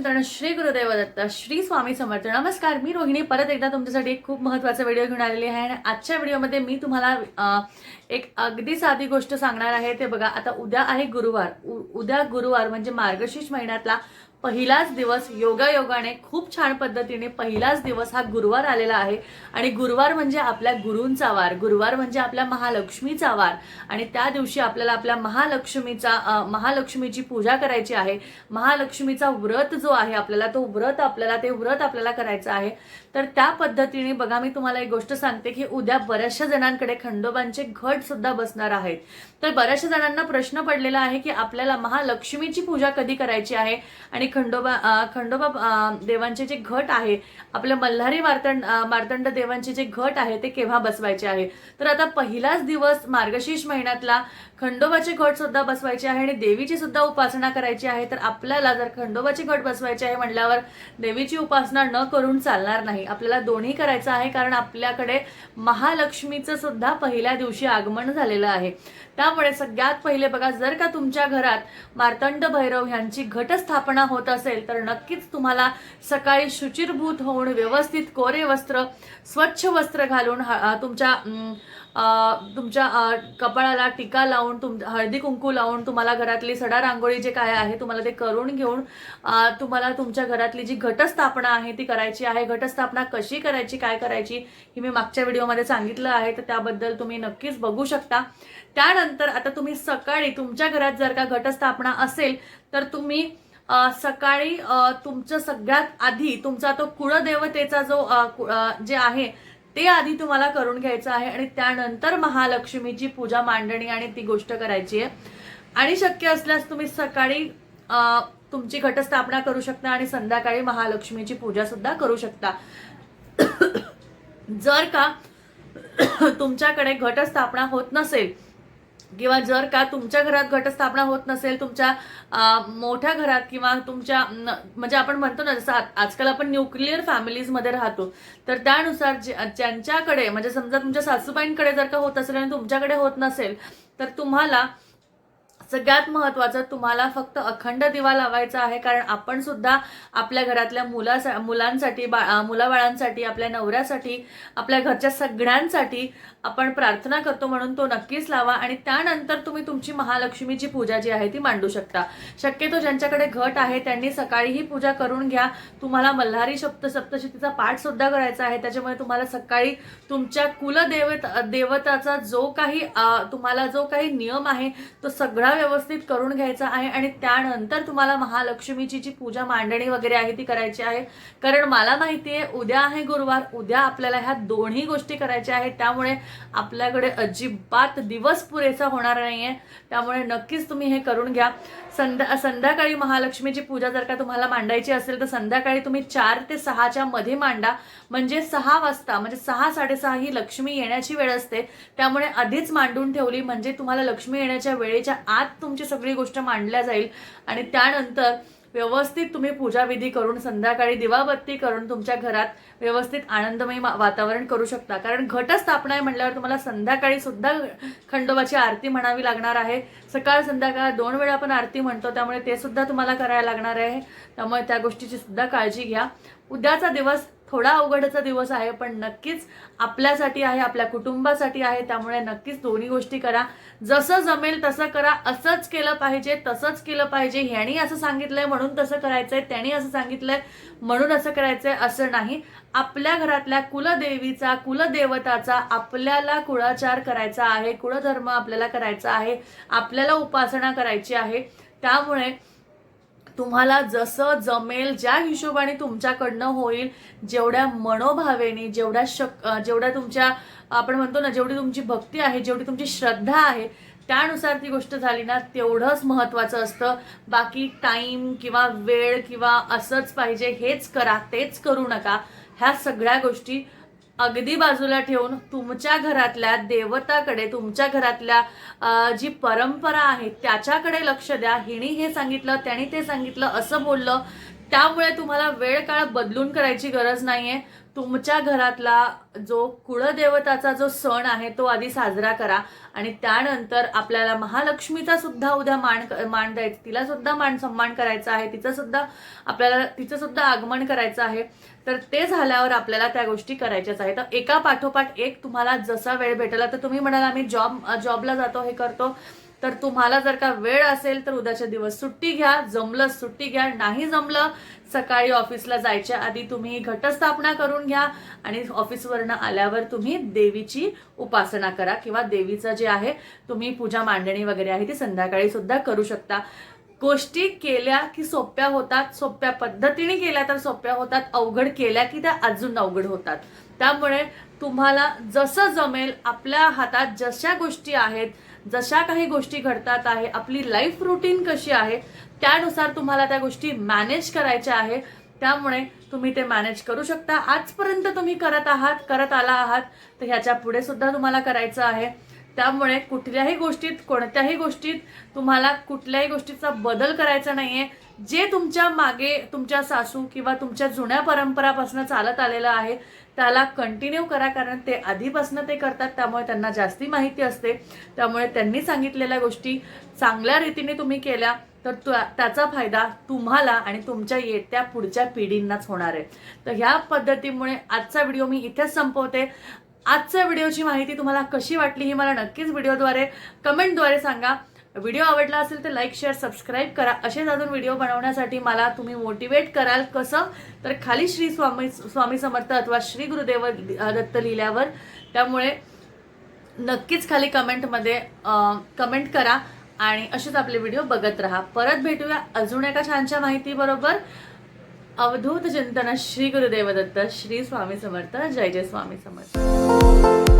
चिंतन श्री गुरुदेव दत्त श्री स्वामी समर्थ. नमस्कार मी रोहिणी. परत एकदा तुमच्यासाठी एक खूप महत्त्वाचा व्हिडिओ घेऊन आलेली आहे आणि आजच्या व्हिडिओमध्ये मी तुम्हाला एक अगदी साधी गोष्ट सांगणार आहे. ते बघा आता उद्या आहे गुरुवार. उ- उद्या गुरुवार म्हणजे मार्गशीर्ष महिन्यातला पहिलाच दिवस योगायोगाने खूप छान पद्धतीने पहिलाच दिवस हा गुरुवार आलेला आहे. आणि गुरुवार म्हणजे आपल्या गुरूंचा वार गुरुवार म्हणजे आपल्या महालक्ष्मीचा वार. आणि त्या दिवशी आपल्याला आपल्या महालक्ष्मीचा महालक्ष्मीची पूजा करायची आहे. महालक्ष्मीचा व्रत जो आहे आपल्याला तो व्रत आपल्याला ते व्रत आपल्याला करायचं आहे. तर त्या पद्धतीने बघा मी तुम्हाला एक गोष्ट सांगते की उद्या बऱ्याचशा जणांकडे खंडोबांचे घट सुद्धा बसणार आहेत. तर बऱ्याचशा जणांना प्रश्न पडलेला आहे की आपल्याला महालक्ष्मीची पूजा कधी करायची आहे? आणि खंडोबा खंडोबा देवांचे जे घट आहे आपल्या मल्हारी मार्तंड मार्तंड देवांचे जे घट आहे ते केव्हा बसवायचे आहे? तर आता पहिलाच दिवस मार्गशीर्ष महिन्यातला खंडोबाचे घट सुद्धा बसवायचे आहे आणि देवीची सुद्धा उपासना करायची आहे. तर आपल्याला जर खंडोबाचे घट बसवायचे आहे म्हटल्यावर देवीची उपासना न करून चालणार नाही. आपल्याला दोन्ही करायचं आहे कारण आपल्याकडे महालक्ष्मीचं सुद्धा पहिल्या दिवशी आगमन झालेलं आहे. त्यामुळे सगळ्यात पहिले बघा जर का तुमच्या घरात मार्तंड भैरव ह्यांची घटस्थापना होत असेल तर नक्कीच तुम्हाला सकाळी शुचिरभूत होऊन व्यवस्थित कोरे वस्त्र स्वच्छ वस्त्र घालून तुमच्या तुमच्या कपाळाला टीका लावून तुम हळदी कुंकू लावून तुम्हाला घरातली सडा रांगोळी जे काय आहे तुम्हाला ते करून घेऊन तुम्हाला तुमच्या घरातली जी घटस्थापना आहे ती करायची आहे. घटस्थापना कशी करायची काय करायची ही मी मागच्या व्हिडिओमध्ये सांगितलं आहे. तर त्याबद्दल तुम्ही नक्कीच बघू शकता. त्यानंतर आता तुम्ही सकाळी तुमच्या घरात जर का घटस्थापना असेल तर तुम्ही सकाळी तुमचं सगळ्यात आधी तुमचा तो कुळदेवतेचा जो कु- जे आहे ते आधी तुम्हाला करून घ्यायचं आहे आणि त्यानंतर महालक्ष्मीची पूजा मांडणी आणि ती गोष्ट करायची आहे. आणि शक्य असल्यास तुम्ही सकाळी तुमची घटस्थापना करू शकता आणि संध्याकाळी महालक्ष्मीची पूजा सुद्धा करू शकता. जर का तुमच्याकडे घटस्थापना होत नसेल किंवा जर का तुमच्या घरात घटस्थापना होत नसेल तुमच्या मोठ्या घरात किंवा तुमच्या न- म्हणजे आपण म्हणतो ना जसं आजकाल आपण न्यूक्लिअर फॅमिलीजमध्ये राहतो तर त्यानुसार जे- ज्यांच्याकडे म्हणजे समजा तुमच्या सासूबाईंकडे जर का होत असेल आणि तुमच्याकडे होत नसेल तर तुम्हाला सगळ्यात महत्वाचं तुम्हाला फक्त अखंड दिवा लावायचा आहे कारण आपण सुद्धा आपल्या घरातल्या मुलासा मुलांसाठी बा मुलाबाळांसाठी आपल्या नवऱ्यासाठी आपल्या घरच्या सगळ्यांसाठी आपण प्रार्थना करतो म्हणून तो नक्कीच लावा आणि त्यानंतर तुम्ही तुमची महालक्ष्मीची पूजा जी आहे ती मांडू शकता. शक्यतो ज्यांच्याकडे घट आहे त्यांनी सकाळी ही पूजा करून घ्या. तुम्हाला मल्हारी सप्त सप्तशतीचा पाठ सुद्धा करायचा आहे. त्याच्यामुळे तुम्हाला सकाळी तुमच्या कुलदेवत देवताचा जो काही तुम्हाला जो काही नियम आहे तो सगळा व्यवस्थित करून घ्यायचा आहे आणि त्यानंतर तुम्हाला महालक्ष्मीची जी पूजा मांडणी वगैरे आहे ती करायची आहे. कारण मला माहिती आहे उद्या आहे गुरुवार उद्या आपल्याला ह्या दोन्ही गोष्टी करायच्या आहेत. त्यामुळे आपल्याकडे अजिबात दिवस पुरेसा होणार नाही आहे त्यामुळे नक्कीच तुम्ही हे करून घ्या. संध्या संध्याकाळी महालक्ष्मीची पूजा जर का तुम्हाला मांडायची असेल तर संध्याकाळी तुम्ही चार ते सहाच्या मध्ये मांडा. म्हणजे सहा वाजता म्हणजे सहा साडेसहा ही लक्ष्मी येण्याची वेळ असते. त्यामुळे आधीच मांडून ठेवली. म्हणजे तुम्हाला लक्ष्मी येण्याच्या वेळेच्या आत तुमची सगळी गोष्ट मांडल्या जाईल. आणि त्यानंतर व्यवस्थित तुम्ही पूजाविधी करून संध्याकाळी दिवाबत्ती करून तुमच्या घरात व्यवस्थित आनंदमय मा- वातावरण करू शकता. कारण घटस्थापना आहे म्हटल्यावर तुम्हाला संध्याकाळी सुद्धा खंडोबाची आरती म्हणावी लागणार आहे. सकाळ संध्याकाळ दोन वेळा आपण आरती म्हणतो त्यामुळे ते सुद्धा तुम्हाला करायला लागणार आहे. त्यामुळे त्या गोष्टीची सुद्धा काळजी घ्या. उद्याचा दिवस थोडा अवघडचा दिवस आहे पण नक्कीच आपल्यासाठी आहे आपल्या कुटुंबासाठी आहे त्यामुळे नक्कीच दोन्ही गोष्टी करा. जसं जमेल तसं करा असंच केलं पाहिजे तसंच केलं पाहिजे ह्यानी असं सांगितलंय म्हणून तसं करायचंय त्याने असं सांगितलंय म्हणून असं करायचंय असं नाही. आपल्या घरातल्या कुलदेवीचा कुलदेवताचा आपल्याला कुळाचार करायचा आहे कुळधर्म आपल्याला करायचा आहे आपल्याला उपासना करायची आहे. त्यामुळे तुम्हाला जसं जमेल ज्या हिशोबाने तुमच्याकडनं होईल जेवढ्या मनोभावेने जेवढ्या शक जेवढ्या तुमच्या आपण म्हणतो ना जेवढी तुमची भक्ती आहे जेवढी तुमची श्रद्धा आहे त्यानुसार ती गोष्ट झाली ना तेवढंच महत्त्वाचं असतं. बाकी टाईम किंवा वेळ किंवा असंच पाहिजे हेच करा तेच करू नका. ह्या सगळ्या गोष्टी अगदी बाजूला ठेवून तुमच्या घरातल्या देवताकडे तुमच्या घरातल्या जी परंपरा आहे त्याच्याकडे लक्ष द्या. हिने हे सांगितलं त्याने ते सांगितलं असं बोललं. त्यामुळे तुम्हाला वेळ काळ बदलून करायची गरज नाहीये. तुमच्या घरातला जो कुळदेवताचा जो सण आहे तो आधी साजरा करा. आणि त्यानंतर आपल्याला महालक्ष्मीचा सुद्धा उद्या मान मान द्यायचं तिला सुद्धा मान सन्मान करायचा आहे तिचं सुद्धा आपल्याला तिचं सुद्धा आगमन करायचं आहे. तर ते झाल्यावर आपल्याला त्या गोष्टी करायच्याच आहे तर एका पाठोपाठ एक तुम्हाला जसा वेळ भेटला तर तुम्ही म्हणाल आम्ही जॉब जॉबला जातो हे करतो. तर तुम्हाला जर का वेळ असेल तर उद्याच्या दिवस सुट्टी घ्या जमलं सुट्टी घ्या नाही जमलं सकाळी ऑफिसला जायच्या आधी तुम्ही घटस्थापना करून घ्या आणि ऑफिसवरनं आल्यावर तुम्ही देवीची उपासना करा किंवा देवीचं जे आहे तुम्ही पूजा मांडणी वगैरे आहे ती संध्याकाळी सुद्धा करू शकता. गोष्टी केल्या की सोप्या होतात सोप्या पद्धतीने केल्या तर सोप्या होतात अवघड केल्या की त्या अजून अवघड होतात. त्यामुळे तुम्हाला जसं जमेल आपल्या हातात जशा गोष्टी आहेत जशा काही गोष्टी घडतात आहे आपली लाईफ रुटीन कशी आहे त्यानुसार तुम्हाला त्या गोष्टी मॅनेज करायच्या आहे. त्यामुळे तुम्ही ते मॅनेज करू शकता. आजपर्यंत तुम्ही करत आहात करत आला आहात तर ह्याच्या पुढे सुद्धा तुम्हाला करायचं आहे. त्यामुळे कुठल्याही गोष्टीत कोणत्याही गोष्टीत तुम्हाला कुठल्याही गोष्टीचा बदल करायचा नाहीये. जे तुमच्या मागे तुमच्या सासू किंवा तुमच्या जुन्या परंपरापासून चालत आलेलं आहे त्याला कंटिन्यू करा कारण ते आधीपासनं ते करतात त्यामुळे त्यांना जास्ती माहिती असते. त्यामुळे त्यांनी सांगितलेल्या गोष्टी चांगल्या रीतीने तुम्ही केल्या तर त्याचा फायदा तुम्हाला आणि तुमच्या येत्या पुढच्या पिढींनाच होणार आहे. तर ह्या पद्धतीमुळे आजचा व्हिडिओ मी इथेच संपवते. आजच्या व्हिडिओची माहिती तुम्हाला कशी वाटली ही मला नक्कीच व्हिडिओद्वारे कमेंटद्वारे सांगा. व्हिडिओ आवडला असेल तर लाईक शेअर सबस्क्राईब करा. असेच अजून व्हिडिओ बनवण्यासाठी मला तुम्ही मोटिवेट कराल कसं? तर खाली श्री स्वामी स्वामी समर्थ अथवा श्री गुरुदेव दत्त लिहिल्यावर. त्यामुळे नक्कीच खाली कमेंटमध्ये कमेंट करा आणि असेच आपले व्हिडिओ बघत राहा. परत भेटूया अजून एका छानशा माहितीबरोबर. अवधूत चिंतन श्री गुरुदेव दत्त श्री स्वामी समर्थ जय जय स्वामी समर्थ.